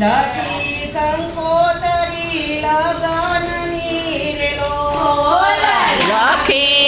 લખી કંકોતરી લગનની રેલો. લખી